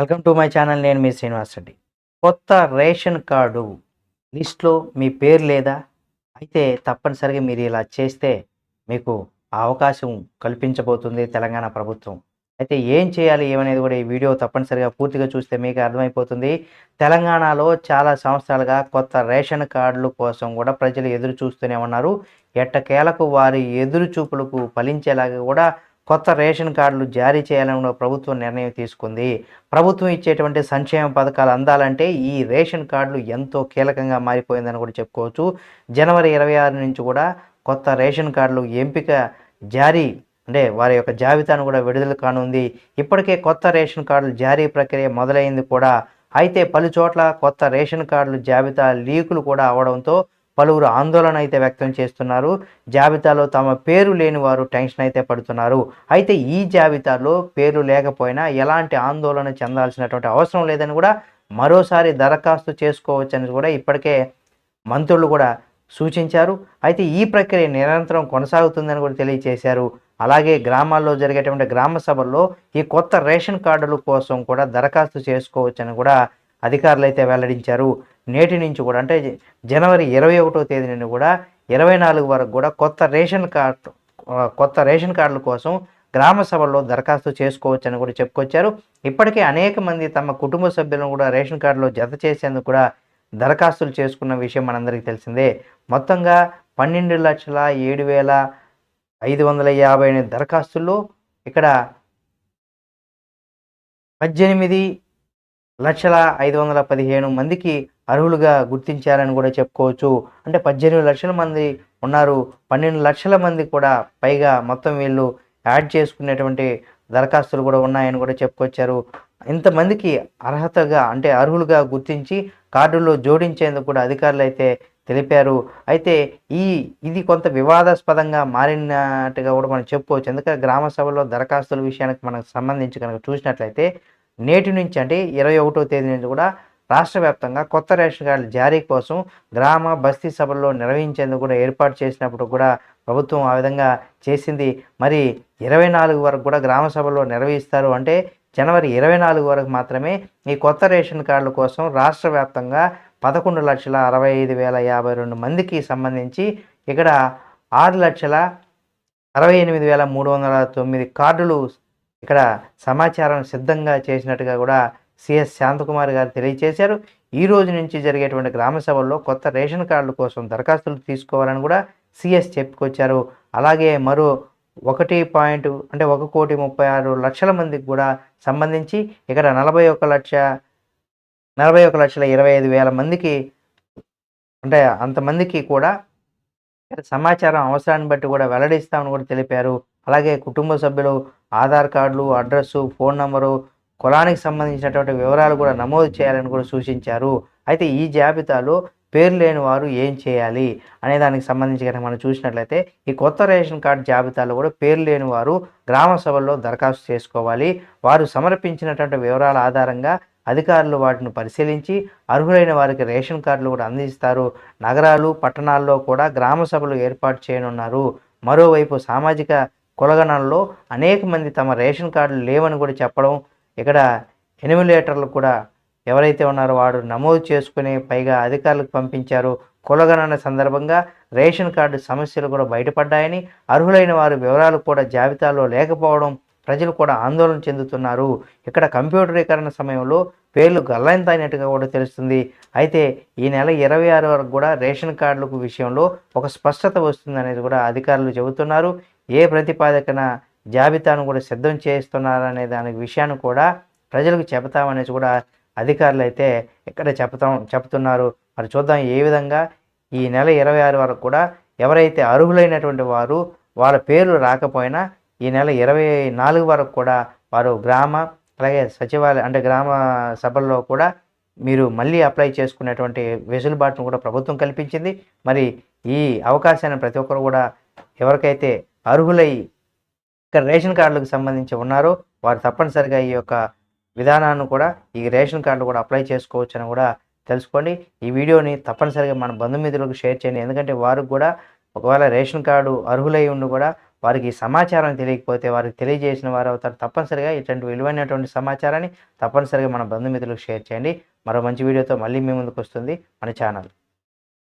Welcome to my channel నేను మీ శ్రీనివాస్ రెడ్డి. కొత్త ration card లిస్ట్లో మీ పేరు లేదా? అయితే తప్పనిసరిగా మీరు ఇలా చేస్తే మీకు ఆ అవకాశం కల్పించబోతుంది తెలంగాణ ప్రభుత్వం. అయితే ఏం చేయాలి ఏమనేది కూడా ఈ వీడియో తప్పనిసరిగా పూర్తిగా చూస్తే మీకు అర్థమైపోతుంది. తెలంగాణలో చాలా సంవత్సరాలుగా కొత్త రేషన్ కార్డుల కోసం కూడా ప్రజలు ఎదురు చూస్తూనే ఉన్నారు. ఎట్టకేలకు వారి ఎదురు చూపులకు ఫలించేలాగా కూడా కొత్త రేషన్ కార్డులు జారీ చేయాలని ప్రభుత్వం నిర్ణయం తీసుకుంది. ప్రభుత్వం ఇచ్చేటువంటి సంక్షేమ పథకాలు అందాలంటే ఈ రేషన్ కార్డులు ఎంతో కీలకంగా మారిపోయిందని కూడా చెప్పుకోవచ్చు. జనవరి ఇరవై ఆరు నుంచి కూడా కొత్త రేషన్ కార్డులు ఎంపిక జారీ అంటే వారి యొక్క జాబితాను కూడా విడుదల కానుంది. ఇప్పటికే కొత్త రేషన్ కార్డులు జారీ ప్రక్రియ మొదలైంది కూడా. అయితే పలు చోట్ల కొత్త రేషన్ కార్డులు జాబితా లీకులు కూడా అవడంతో పలువురు ఆందోళన అయితే వ్యక్తం చేస్తున్నారు. జాబితాలో తమ పేరు లేని వారు టెన్షన్ అయితే పడుతున్నారు. అయితే ఈ జాబితాలో పేరు లేకపోయినా ఎలాంటి ఆందోళన చెందాల్సినటువంటి అవసరం లేదని కూడా మరోసారి దరఖాస్తు చేసుకోవచ్చని కూడా ఇప్పటికే మంత్రులు కూడా సూచించారు. అయితే ఈ ప్రక్రియ నిరంతరం కొనసాగుతుందని కూడా తెలియజేశారు అలాగే గ్రామాల్లో జరిగేటువంటి గ్రామ సభల్లో ఈ కొత్త రేషన్ కార్డుల కోసం కూడా దరఖాస్తు చేసుకోవచ్చని కూడా అధికారులు అయితే వెల్లడించారు. నేటి నుంచి కూడా అంటే జనవరి ఇరవై ఒకటో తేదీ నుండి కూడా ఇరవై నాలుగు వరకు కూడా కొత్త రేషన్ కార్డు కొత్త రేషన్ కార్డుల కోసం గ్రామ సభల్లో దరఖాస్తు చేసుకోవచ్చని కూడా చెప్పుకొచ్చారు. ఇప్పటికే అనేక మంది తమ కుటుంబ సభ్యులను కూడా రేషన్ కార్డులో జత చేసేందుకు కూడా దరఖాస్తులు చేసుకున్న విషయం మనందరికీ తెలిసిందే. మొత్తంగా పన్నెండు లక్షల ఏడు వేల ఐదు వందల యాభై ఎనిమిది దరఖాస్తుల్లో ఇక్కడ పద్దెనిమిది లక్షల ఐదు వందల పదిహేను మందికి అర్హులుగా గుర్తించారని కూడా చెప్పుకోవచ్చు. అంటే పద్దెనిమిది లక్షల మంది ఉన్నారు. పన్నెండు లక్షల మంది కూడా పైగా మొత్తం వీళ్ళు యాడ్ చేసుకునేటువంటి దరఖాస్తులు కూడా ఉన్నాయని కూడా చెప్పుకొచ్చారు. ఇంతమందికి అర్హతగా అంటే అర్హులుగా గుర్తించి కార్డుల్లో జోడించేందుకు కూడా అధికారులు అయితే తెలిపారు. అయితే ఈ ఇది కొంత వివాదాస్పదంగా మారినట్టుగా కూడా మనం చెప్పుకోవచ్చు. ఎందుకంటే గ్రామ సభలో దరఖాస్తుల విషయానికి మనకు సంబంధించి కనుక చూసినట్లయితే నేటి నుంచి అంటే ఇరవై ఒకటో తేదీ నుంచి కూడా రాష్ట్ర వ్యాప్తంగా కొత్త రేషన్ కార్డుల జారీ కోసం గ్రామ బస్తీ సభల్లో నిర్వహించేందుకు కూడా ఏర్పాటు చేసినప్పుడు కూడా ప్రభుత్వం ఆ విధంగా చేసింది. మరి ఇరవై నాలుగు వరకు కూడా గ్రామ సభల్లో నిర్వహిస్తారు అంటే జనవరి ఇరవై నాలుగు వరకు మాత్రమే ఈ కొత్త రేషన్ కార్డుల కోసం రాష్ట్ర వ్యాప్తంగా పదకొండు లక్షల అరవై ఐదు వేల యాభై రెండు మందికి సంబంధించి ఇక్కడ ఆరు లక్షల అరవై ఎనిమిది వేల మూడు వందల తొమ్మిది కార్డులు ఇక్కడ సమాచారం సిద్ధంగా చేసినట్టుగా కూడా సిఎస్ శాంతకుమార్ గారు తెలియజేశారు. ఈ రోజు నుంచి జరిగేటువంటి గ్రామ సభల్లో కొత్త రేషన్ కార్డుల కోసం దరఖాస్తులు తీసుకోవాలని కూడా సిఎస్ చెప్పుకొచ్చారు. అలాగే మరో ఒకటి పాయింట్ అంటే ఒక కోటి ముప్పై ఆరు లక్షల మందికి కూడా సంబంధించి ఇక్కడ నలభై ఒక లక్ష నలభై ఒక లక్షల ఇరవై ఐదు వేల మందికి అంటే అంతమందికి కూడా సమాచారం అవసరాన్ని బట్టి కూడా వెల్లడిస్తామని కూడా తెలిపారు. అలాగే కుటుంబ సభ్యులు ఆధార్ కార్డులు అడ్రస్సు ఫోన్ నంబరు కులానికి సంబంధించినటువంటి వివరాలు కూడా నమోదు చేయాలని కూడా సూచించారు. అయితే ఈ జాబితాలో పేరు లేని వారు ఏం చేయాలి అనే దానికి సంబంధించి కనుక మనం చూసినట్లయితే ఈ కొత్త రేషన్ కార్డు జాబితాలో కూడా పేరు లేని వారు గ్రామ సభల్లో దరఖాస్తు చేసుకోవాలి. వారు సమర్పించినటువంటి వివరాల ఆధారంగా అధికారులు వాటిని పరిశీలించి అర్హులైన వారికి రేషన్ కార్డులు కూడా అందిస్తారు. నగరాలు పట్టణాల్లో కూడా గ్రామ సభలు ఏర్పాటు చేయనున్నారు. మరోవైపు సామాజిక కులగణనలో అనేక మంది తమ రేషన్ కార్డులు లేవని కూడా చెప్పడం ఇక్కడ ఎనిమిలేటర్లు కూడా ఎవరైతే ఉన్నారో వాడు నమోదు చేసుకుని పైగా అధికారులకు పంపించారు. కులగణన సందర్భంగా రేషన్ కార్డు సమస్యలు కూడా బయటపడ్డాయని అర్హులైన వారి వివరాలు కూడా జాబితాలో లేకపోవడం ప్రజలు కూడా ఆందోళన చెందుతున్నారు. ఇక్కడ కంప్యూటరీకరణ సమయంలో పేర్లు గల్లంతైనట్టుగా కూడా తెలుస్తుంది. అయితే ఈ నెల ఇరవై ఆరు వరకు కూడా రేషన్ కార్డులకు విషయంలో ఒక స్పష్టత వస్తుందనేది కూడా అధికారులు చెబుతున్నారు. ఏ ప్రతిపాదకన జాబితాను కూడా సిద్ధం చేస్తున్నారనే దాని విషయాన్ని కూడా ప్రజలకు చెబుతామనేసి కూడా అధికారులు అయితే ఇక్కడ చెప్తాం చెప్తున్నారు మరి చూద్దాం ఏ విధంగా ఈ నెల ఇరవై ఆరు వరకు కూడా ఎవరైతే అర్హులైనటువంటి వారు వాళ్ళ పేర్లు రాకపోయినా ఈ నెల ఇరవై నాలుగు వరకు కూడా వారు గ్రామ అలాగే సచివాలయ అంటే గ్రామ సభల్లో కూడా మీరు మళ్ళీ అప్లై చేసుకునేటువంటి వెసులుబాటును కూడా ప్రభుత్వం కల్పించింది. మరి ఈ అవకాశాన్ని ప్రతి ఒక్కరు కూడా ఎవరికైతే అర్హులై ఇక్కడ రేషన్ కార్డులకు సంబంధించి ఉన్నారో వారు తప్పనిసరిగా ఈ యొక్క విధానాన్ని కూడా ఈ రేషన్ కార్డు కూడా అప్లై చేసుకోవచ్చు అని కూడా తెలుసుకోండి. ఈ వీడియోని తప్పనిసరిగా మన బంధుమిత్రులకు షేర్ చేయండి. ఎందుకంటే వారికి కూడా ఒకవేళ రేషన్ కార్డు అర్హులై ఉండి కూడా వారికి ఈ సమాచారం తెలియకపోతే వారికి తెలియజేసిన వారు అవుతారు. తప్పనిసరిగా ఇటువంటి విలువైనటువంటి సమాచారాన్ని తప్పనిసరిగా మన బంధుమిత్రులకు షేర్ చేయండి. మరో మంచి వీడియోతో మళ్ళీ మీ ముందుకు వస్తుంది మన ఛానల్.